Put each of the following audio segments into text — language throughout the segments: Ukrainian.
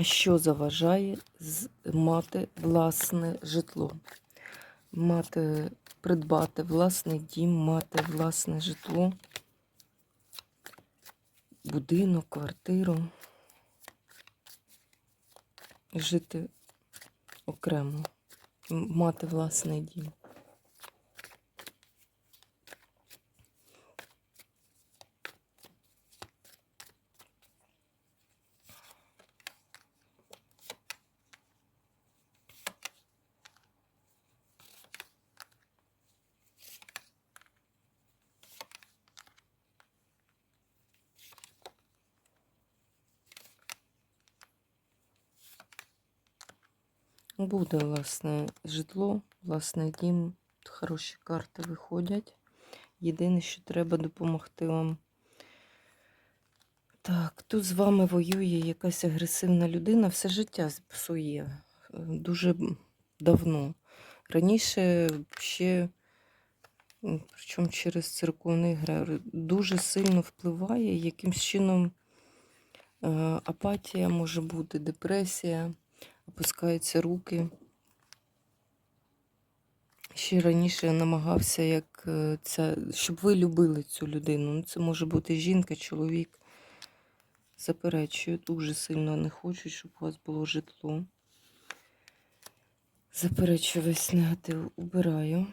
що заважає мати власне житло, мати, придбати власний дім, мати власне житло, будинок, квартиру, жити окремо, мати власний дім. Буде власне житло, власний дім, хороші карти виходять. Єдине, що треба допомогти вам. Так, тут з вами воює якась агресивна людина, все життя псує е, дуже давно. Раніше ще, причому через церковний грер, дуже сильно впливає, якимсь чином е, апатія може бути, депресія, опускаються руки. Ще раніше я намагався, як е, ця, щоб ви любили цю людину. Ну, це може бути жінка, чоловік. Заперечую, дуже сильно не хочуть, щоб у вас було житло. Заперечую весь негатив, убираю.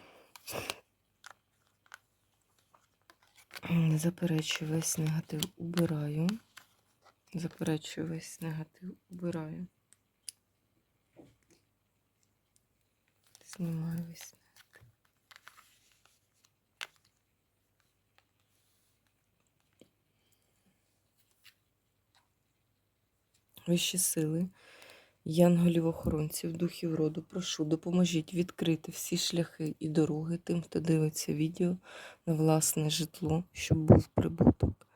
Заперечую весь негатив, убираю. Заперечую весь негатив, убираю. Знімаю весь. Вищі сили, янголів-охоронців, духів роду, прошу, допоможіть відкрити всі шляхи і дороги тим, хто дивиться відео на власне житло, щоб був прибуток,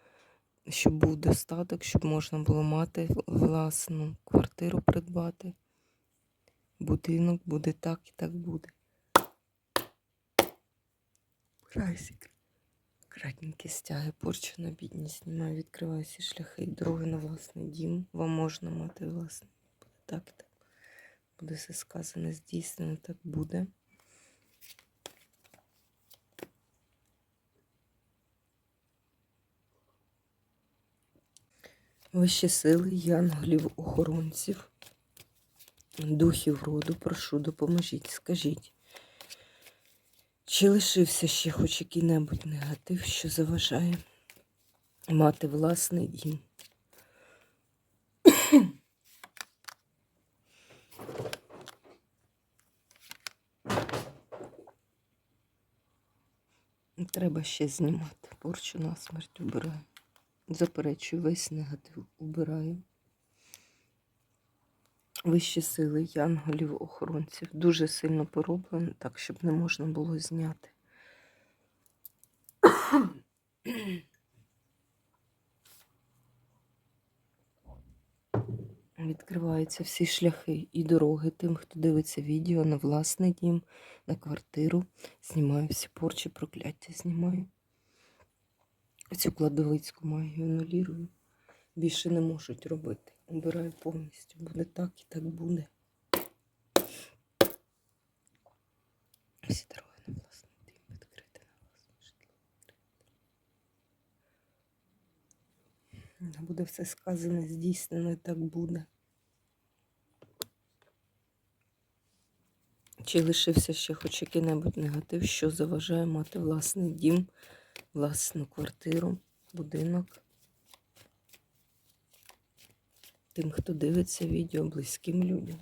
щоб був достаток, щоб можна було мати власну квартиру придбати. Будинок буде так і так буде. Красик. Кратненькі стяги, порчу на бідність, знімаю, відкриваю всі шляхи і дороги на власний дім. Вам можна мати власний. Буде так і так. Буде все сказане, здійснено, так буде. Вищі сили, янголів, охоронців, духів роду, прошу, допоможіть, скажіть. Чи лишився ще хоч який-небудь негатив, що заважає мати власний дім? Треба ще знімати. Порчу на смерть убираю. Заперечую весь негатив убираю. Вищі сили, янголів, охоронців. Дуже сильно пороблено, так, щоб не можна було зняти. Відкриваються всі шляхи і дороги тим, хто дивиться відео на власний дім, на квартиру. Знімаю всі порчі, прокляття знімаю. Цю кладовицьку магію анулірую. Більше не можуть робити. Убираю повністю. Буде так і так буде. Всі дороги на власний дім відкрити на власне житло. Буде все сказане, здійснено, так буде. Чи лишився ще хоч який-небудь негатив, що заважає мати власний дім, власну квартиру, будинок? Тим, хто дивиться відео, близьким людям.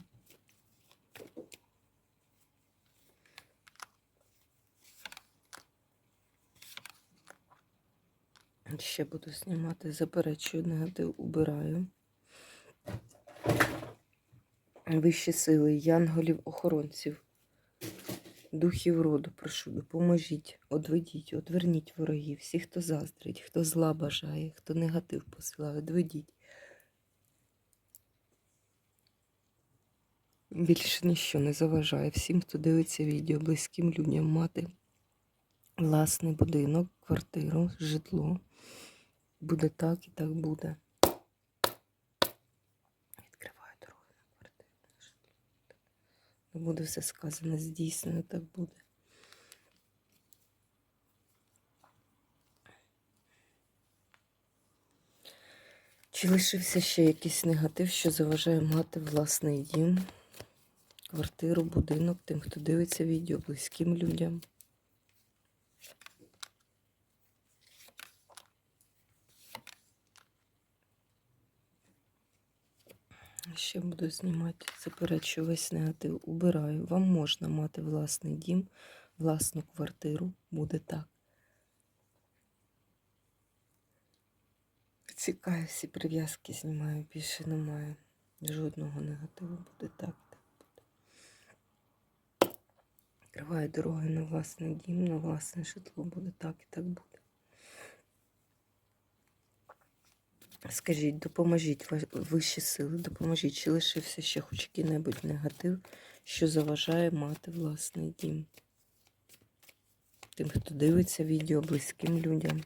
Ще буду знімати, заперечую негатив, убираю. Вищі сили, янголів, охоронців, духів роду, прошу, допоможіть, одведіть, одверніть ворогів, всі, хто заздрить, хто зла бажає, хто негатив посилає, одведіть. Більше ніщо не заважає всім, хто дивиться відео, близьким людям мати власний будинок, квартиру, житло. Буде так і так буде. Відкриваю дорогу на квартиру. житло. Так Буде все сказано, здійснено, так буде. Чи лишився ще якийсь негатив, що заважає мати власний дім, квартиру, будинок тим, хто дивиться відео, близьким людям? Ще буду знімати, заперечую весь негатив. Убираю. Вам можна мати власний дім, власну квартиру. Буде так. Цікаві всі прив'язки знімаю, більше немає. Жодного негативу буде так. так буде. Відкриваю дороги на власний дім, на власне житло. Буде так і так буде. Скажіть, допоможіть вищі сили, допоможіть, чи лишився ще хоч який-небудь негатив, що заважає мати власний дім. Тим, хто дивиться відео близьким людям.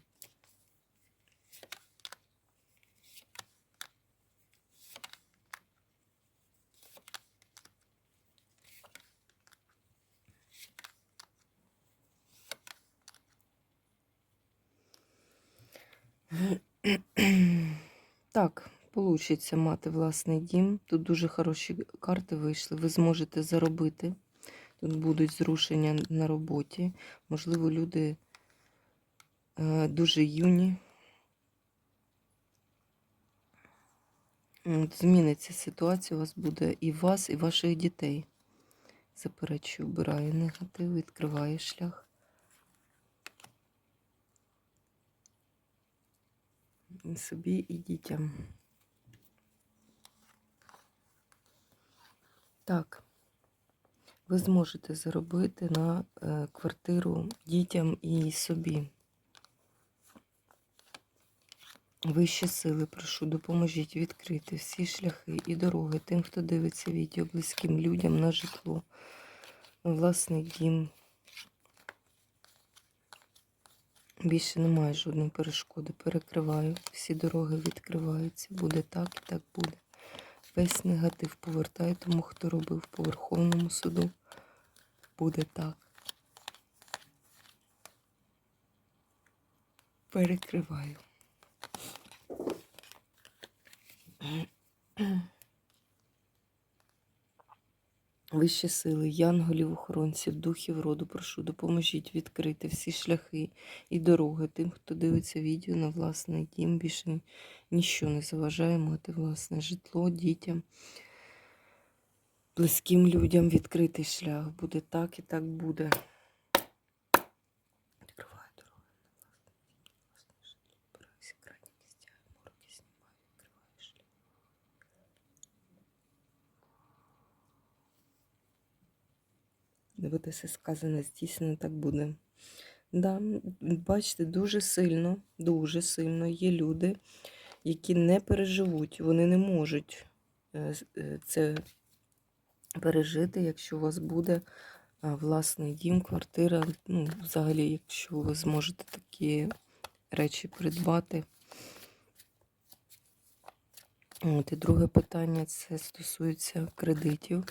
Так, получиться мати власний дім. Тут дуже хороші карти вийшли. Ви зможете заробити. Тут будуть зрушення на роботі. Можливо, люди е, дуже юні. От, Зміниться ситуація у вас буде і вас, і ваших дітей. Заперечую, обираю негатив, відкриваю шлях. Собі і дітям. Так, ви зможете заробити на е, квартиру дітям і собі. Вищі сили, прошу, допоможіть відкрити всі шляхи і дороги тим, хто дивиться відео близьким людям на житло, на власний дім. Більше немає жодної перешкоди. Перекриваю. Всі дороги відкриваються. Буде так і так буде. Весь негатив повертаю тому, хто робив по Верховному суду. Буде так. Перекриваю. Вищі сили, янголів, охоронців, духів роду, прошу, допоможіть відкрити всі шляхи і дороги тим, хто дивиться відео на власний дім. Більше нічого не заважає мати власне житло дітям, близьким людям відкритий шлях. Буде так і так буде. Відкриваю дороги на власне житло. Опираюся крайні місця, мороки знімаю, відкриваю шлях. Все сказане, здійснено так буде. Да, бачите, дуже сильно, дуже сильно є люди, які не переживуть, вони не можуть е, е, це пережити, якщо у вас буде власний дім, квартира. Ну, взагалі, якщо ви зможете такі речі придбати. От, і друге питання це стосується кредитів.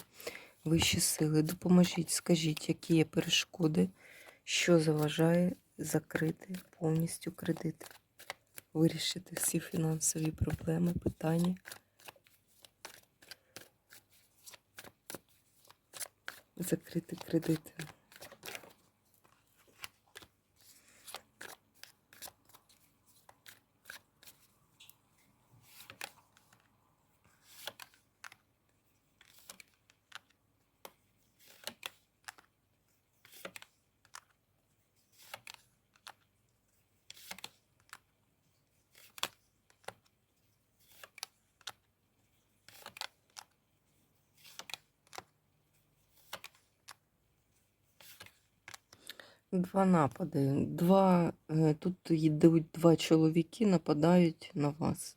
Вищі сили, допоможіть, скажіть, які є перешкоди, що заважає закрити повністю кредит, вирішити всі фінансові проблеми, питання. Закрити кредити. Два напади. Два, е, тут йдуть два чоловіки, нападають на вас.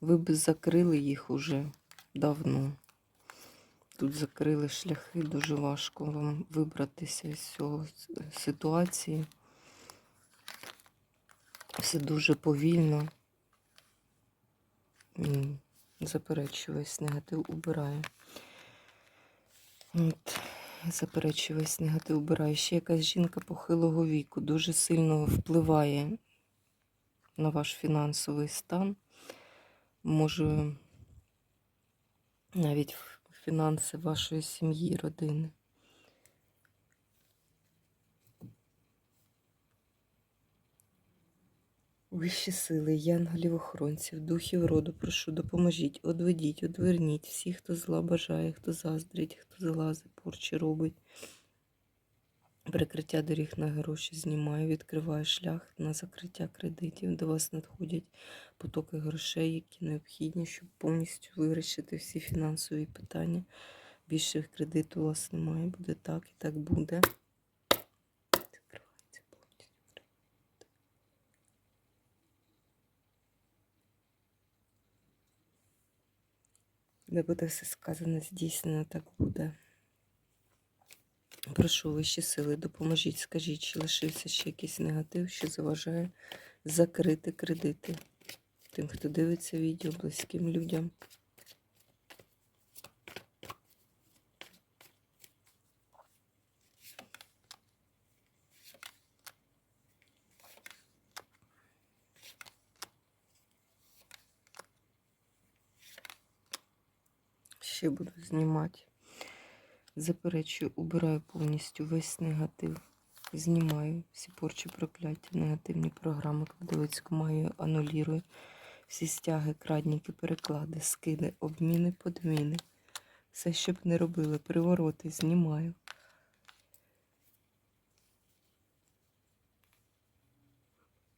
Ви б закрили їх уже давно. Тут закрили шляхи, дуже важко вам вибратися з цього ситуації. Все дуже повільно. Весь негатив, убираю. От, заперечую весь негатив, убираю. Ще якась жінка похилого віку дуже сильно впливає на ваш фінансовий стан. Може навіть фінанси вашої сім'ї, родини. Вищі сили, янголів охоронців, духів роду, прошу, допоможіть, одведіть, одверніть всіх, хто зла бажає, хто заздрить, хто залазить, порчі робить. Перекриття доріг на гроші знімаю, відкриваю шлях на закриття кредитів, до вас надходять потоки грошей, які необхідні, щоб повністю вирішити всі фінансові питання. Більше кредиту у вас немає, буде так і так буде. Де буде все сказано, здійснено, так буде. Прошу вищі сили, допоможіть, скажіть, чи лишився ще якийсь негатив, що заважає закрити кредити тим, хто дивиться відео, близьким людям. Ще буду знімати. Заперечую, убираю повністю весь негатив. Знімаю всі порчі прокляття, негативні програми, кладовицьку маю, анулірую. Всі стяги, крадніки, переклади, скиди, обміни, подміни. Все, що б не робили, привороти, знімаю.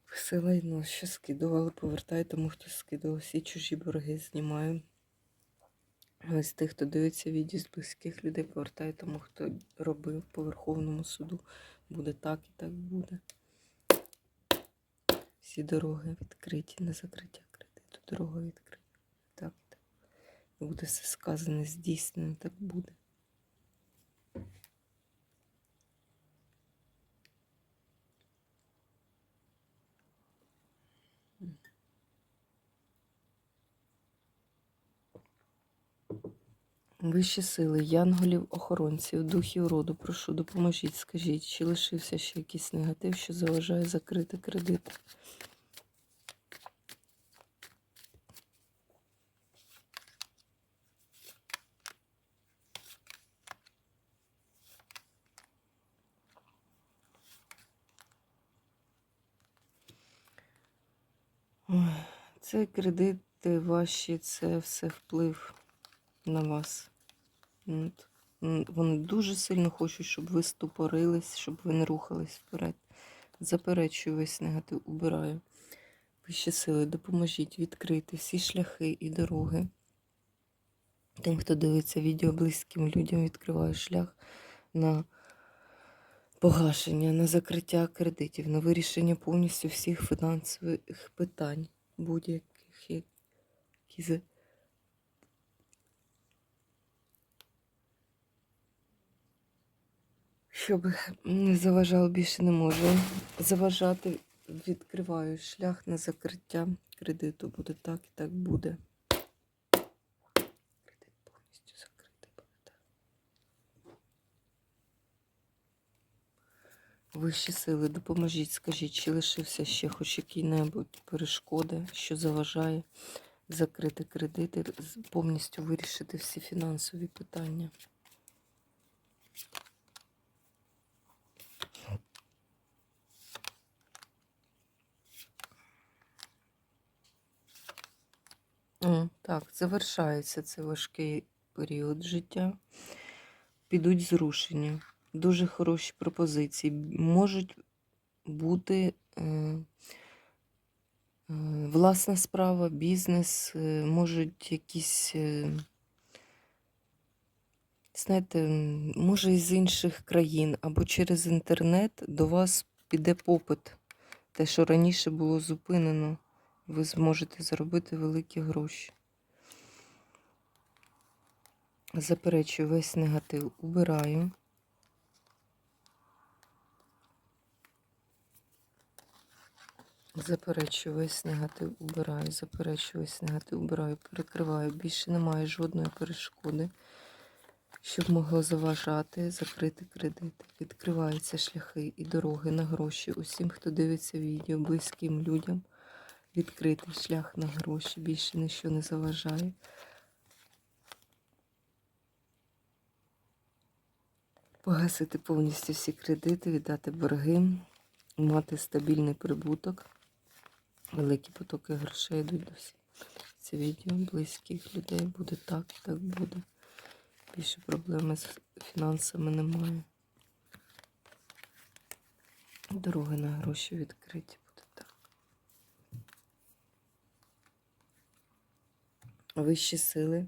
Все лайно, що скидували, повертаю тому, хто скидував. Всі чужі борги знімаю. Ось тих, хто дивиться відео з близьких людей, повертаю тому, хто робив по Верховному суду. Буде так і так буде. Всі дороги відкриті на закриття кредиту. Дорога відкрита. Так, і так. Буде все сказане, здійснено, так буде. Вищі сили, янголів, охоронців, духів роду, прошу, допоможіть, скажіть, чи лишився ще якийсь негатив, що заважає закрити кредит? Ой, Це кредити ваші, це все вплив на вас. От. Вони дуже сильно хочуть, щоб ви ступорились, щоб ви не рухались вперед. Заперечую весь негатив, убираю. Вищі сили, допоможіть відкрити всі шляхи і дороги. Тим, хто дивиться відео близьким людям, відкриваю шлях на погашення, на закриття кредитів, на вирішення повністю всіх фінансових питань, будь-яких, які Щоб не заважало більше не можу. Заважати відкриваю шлях на закриття кредиту. Буде так і так буде. Кредит повністю закритий буде так. Вищі сили, допоможіть, скажіть, чи лишився ще хоч який-небудь перешкоди, що заважає закрити кредити, повністю вирішити всі фінансові питання. Так, завершається цей важкий період життя. Підуть зрушення. Дуже хороші пропозиції. Можуть бути е, е, власна справа, бізнес, е, можуть якісь знаєте, може із інших країн або через інтернет до вас піде попит. Те, що раніше було зупинено, ви зможете заробити великі гроші. Заперечую весь негатив, убираю. Заперечую весь негатив, убираю, заперечую весь негатив, убираю, перекриваю. Більше немає жодної перешкоди, щоб могло заважати, закрити кредити. Відкриваються шляхи і дороги на гроші. Усім, хто дивиться відео, близьким людям. Відкритий шлях на гроші. Більше нічого не заважає. Погасити повністю всі кредити, віддати борги, мати стабільний прибуток. Великі потоки грошей йдуть до всіх. Це відео близьких людей буде так, так буде. Більше проблеми з фінансами немає. Дороги на гроші відкриті буде так. Вищі сили.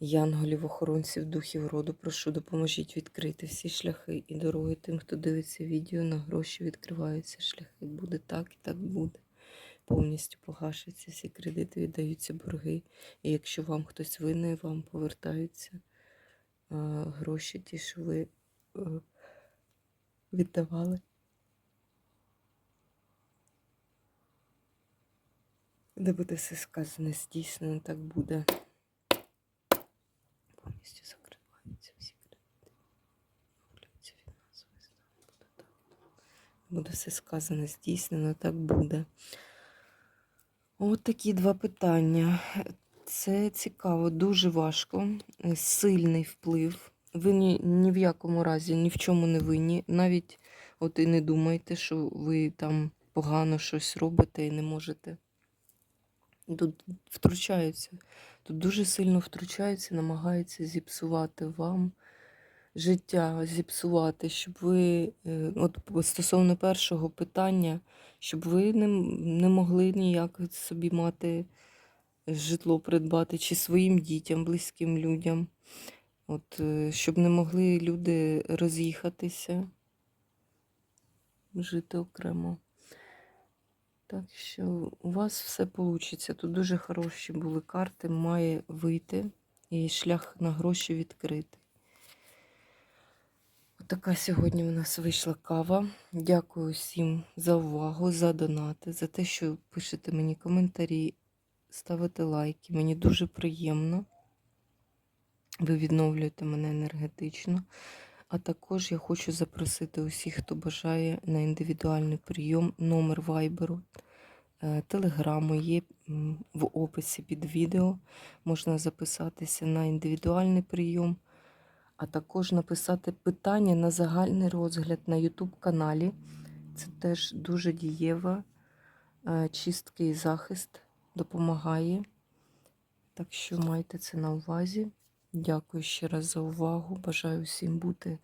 Янголів, охоронців, духів роду, прошу, допоможіть відкрити всі шляхи і дороги тим, хто дивиться відео, на гроші відкриваються шляхи. Буде так і так буде. Повністю погашаться всі кредити, віддаються борги. І якщо вам хтось винний, вам повертаються гроші, ті, що ви е, віддавали. Де буде все сказане, здійснено, так буде. Повністю закриваються всі кредити. Оновлюється фінансовий стан. Буде так. Буде все сказане, здійснено, так буде. От такі два питання. Це цікаво, дуже важко. Сильний вплив. Ви ні, ні в якому разі ні в чому не винні. Навіть от і не думайте, що ви там погано щось робите і не можете. Тут втручаються. Тут дуже сильно втручаються, намагаються зіпсувати вам життя, зіпсувати, щоб ви, е, от стосовно першого питання, щоб ви не, не могли ніяк собі мати житло придбати, чи своїм дітям, близьким людям. От, е, щоб не могли люди роз'їхатися, жити окремо. Так що у вас все вийде. Тут дуже хороші були карти, має вийти і шлях на гроші відкритий. Така сьогодні у нас вийшла кава. Дякую всім за увагу, за донати, за те, що пишете мені коментарі, ставите лайки. Мені дуже приємно. Ви відновлюєте мене енергетично. А також я хочу запросити усіх, хто бажає на індивідуальний прийом, номер вайберу, е, телеграму є в описі під відео. Можна записатися на індивідуальний прийом, а також написати питання на загальний розгляд на YouTube каналі. Це теж дуже дієва е, чистки і захист допомагає. Так що майте це на увазі. Дякую ще раз за увагу. Бажаю всім бути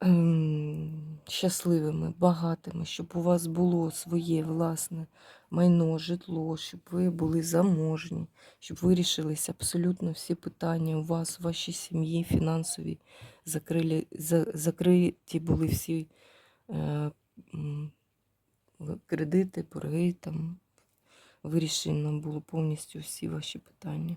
ем, щасливими, багатими, щоб у вас було своє власне майно, житло, щоб ви були заможні, щоб вирішилися абсолютно всі питання у вас, у вашій сім'ї, фінансові, закрилі, за, закриті були всі е, кредити, борги, там, вирішено було повністю всі ваші питання.